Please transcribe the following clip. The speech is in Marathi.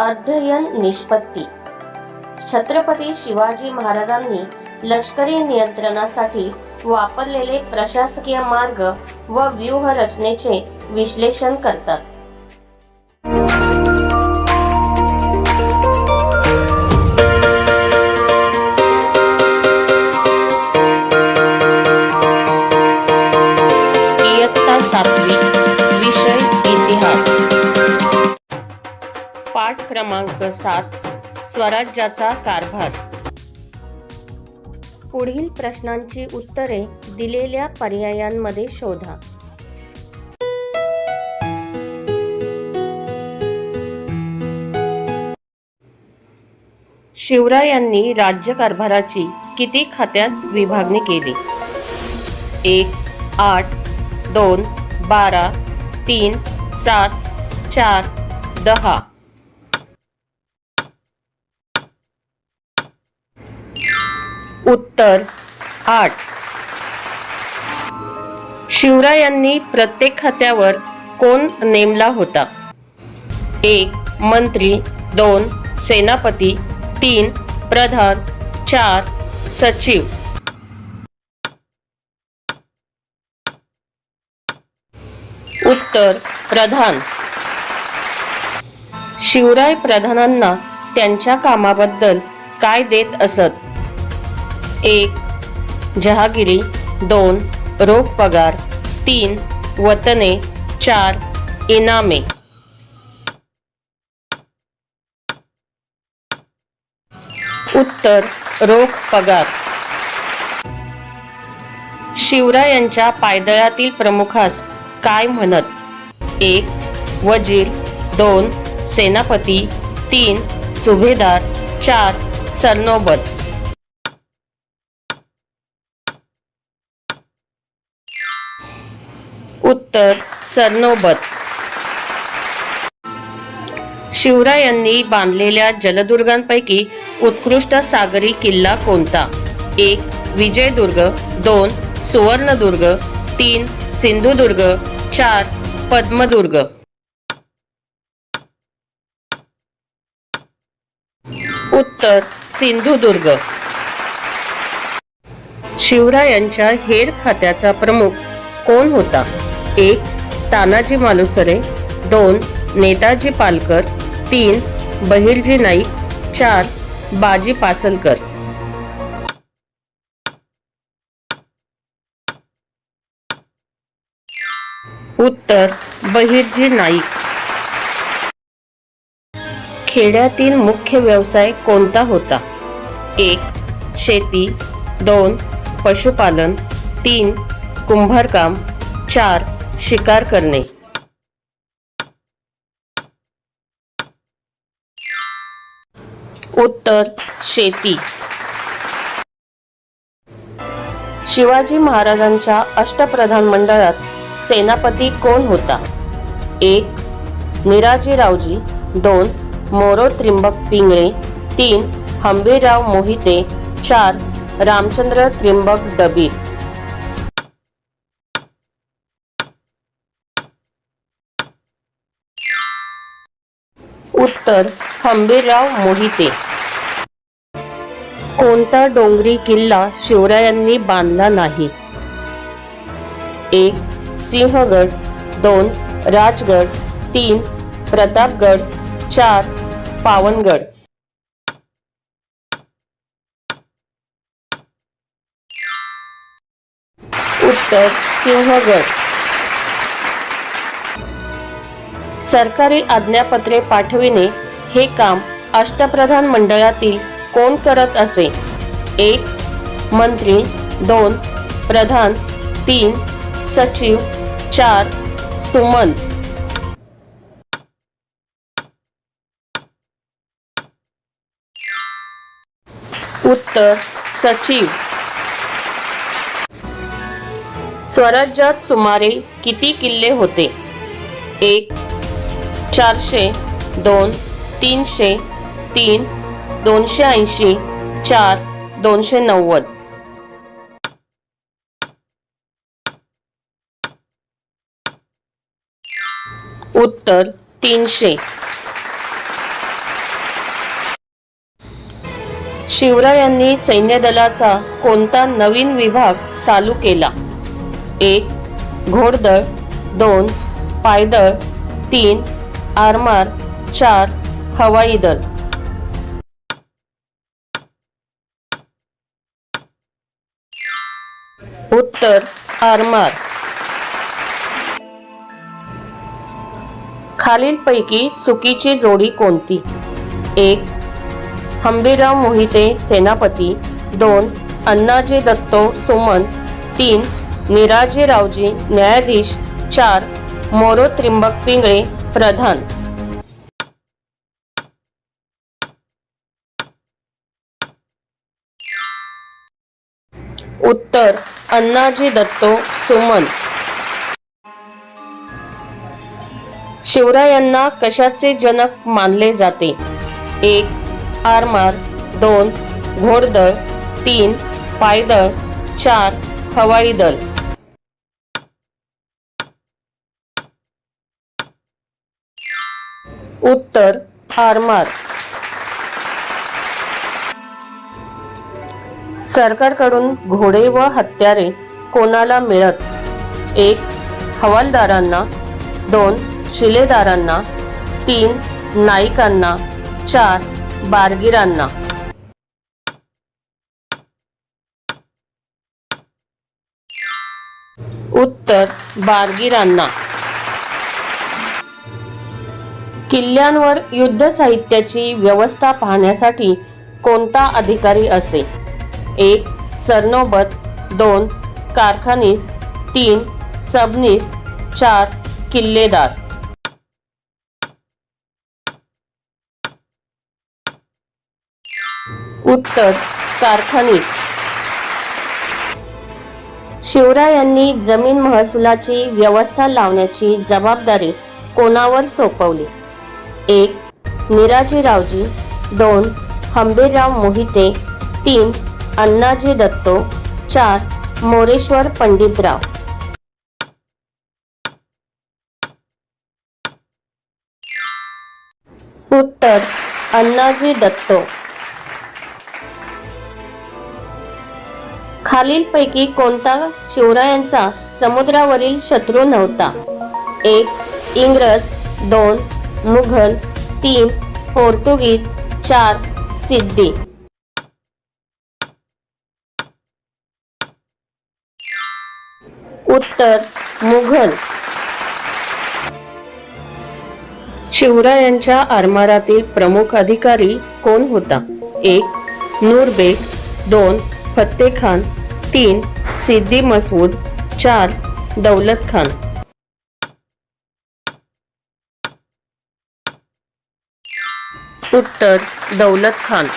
अध्ययन निष्पत्ती. छत्रपती शिवाजी महाराजांनी लष्करी नियंत्रणासाठी वापरलेले प्रशासकीय मार्ग व व्यूह रचनेचे विश्लेषण करतात. पाठ क्रमांक सात स्वराज्याचा कारभार. पुढील प्रश्नांची उत्तरे दिलेल्या पर्यायांमध्ये शोधा. शिवरायांनी राज्यकारभाराची किती खात्यात विभागणी केली? एक आठ दोन बारा तीन सात चार दहा. उत्तर आठ. शिवरायांनी प्रत्येक खात्यावर कोण नेमला होता? एक मंत्री. दोन सेनापती. तीन प्रधान. चार सचिव. उत्तर प्रधान. शिवराय प्रधानांना त्यांच्या कामाबद्दल काय देत असत? एक जहागिरी दोन रोख पगार तीन वतने चार इनामे. उत्तर रोख पगार. शिवरायांच्या पायदळातील प्रमुखास काय म्हणत? एक वजीर दोन सेनापती तीन सुभेदार चार सरनोबत. उत्तर सरनोबत. शिवरायांनी बांधलेल्या जलदुर्गांपैकी उत्कृष्ट सागरी किल्ला कोणता? एक विजयदुर्ग दोन सुवर्णदुर्ग तीन सिंधुदुर्ग चार पद्मदुर्ग. उत्तर सिंधुदुर्ग. शिवरायांच्या हेर खात्याचा प्रमुख कोण होता? एक तानाजी मालुसरे. दोन नेताजी पालकर. तीन बहिर्जी नाईक. चार बाजी पासलकर. उत्तर बहिर्जी नाईक. खेड्यातील मुख्य व्यवसाय कोणता होता? एक शेती. दोन पशुपालन. तीन कुंभारकाम. चार शिकार करणे. उत्तर शेती. शिवाजी महाराजांच्या अष्टप्रधान मंडळात सेनापती कोण होता? एक निराजीरावजी. दोन मोरो त्रिंबक पिंगळे. तीन हंबीरराव मोहिते. चार रामचंद्र त्रिंबक डबीर. उत्तर हंबीरराव मोहिते. कोणता डोंगरी किल्ला शिवरायांनी बांधला नाही? एक सिंहगड. दोन राजगड. तीन प्रतापगड. चार पावनगड. उत्तर सिंहगड. सरकारी आज्ञापत्रे पाठविणे हे काम अष्टप्रधान मंडळातील कोण करत असे? एक मंत्री. दोन प्रधान. तीन सचिव. चार सुमन. उत्तर सचिव. स्वराज्यात सुमारे किती किल्ले होते? एक चारशे दोन तीनशे तीन दोनशे ऐंशी चार दोनशे नव्वद. उत्तर तीनशे. शिवरायांनी सैन्य दलाचा कोणता नवीन विभाग चालू केला? एक घोडदळ दोन पायदळ तीन आरमार चार हवाई दल. उत्तर आरमार. खालीलपैकी चुकीची जोडी कोणती? एक हंबीराव मोहिते सेनापती. दोन अण्णाजी दत्तो सुमन. तीन निराजी रावजी न्यायाधीश. चार मोरो त्रिंबक पिंगळे प्रधान. उत्तर अण्णाजी दत्तो सुमन. शिवरायांना कशाचे जनक मानले जाते? एक आरमार दोन घोडदळ तीन पायदळ चार हवाई दल. उत्तर आरमार. सरकारकडून घोडे व हत्यारे कोणाला मिळत? एक हवालदारांना. दोन शिलेदारांना. तीन नाईकांना. चार बारगिरांना. उत्तर बारगिरांना. किल्ल्यांवर युद्ध साहित्याची व्यवस्था पाहण्यासाठी कोणता अधिकारी असे? एक सरनोबत. दोन कारखानीस. तीन सबनीस. चार किल्लेदार. उत्तर कारखानीस. शिवरायांनी जमीन महसुलाची व्यवस्था लावण्याची जबाबदारी कोणावर सोपवली? एक निराजीरावजी दोन हंबीरराव मोहिते. तीन अण्णाजी दत्तो. चार मोरेश्वर पंडितराव. उत्तर अण्णाजी दत्तो. खालीलपैकी कोणता शिवरायांचा समुद्रावरील शत्रू नव्हता? एक इंग्रज. दोन मुघल तीन पोर्तुगीज चार सिद्धी उत्तर मुघल. शिवरायांच्या आरमारातील प्रमुख अधिकारी कोण होता? एक नूरबेग दोन फत्ते खान तीन सिद्दी मसूद चार दौलत खान. उत्तर दौलत खान.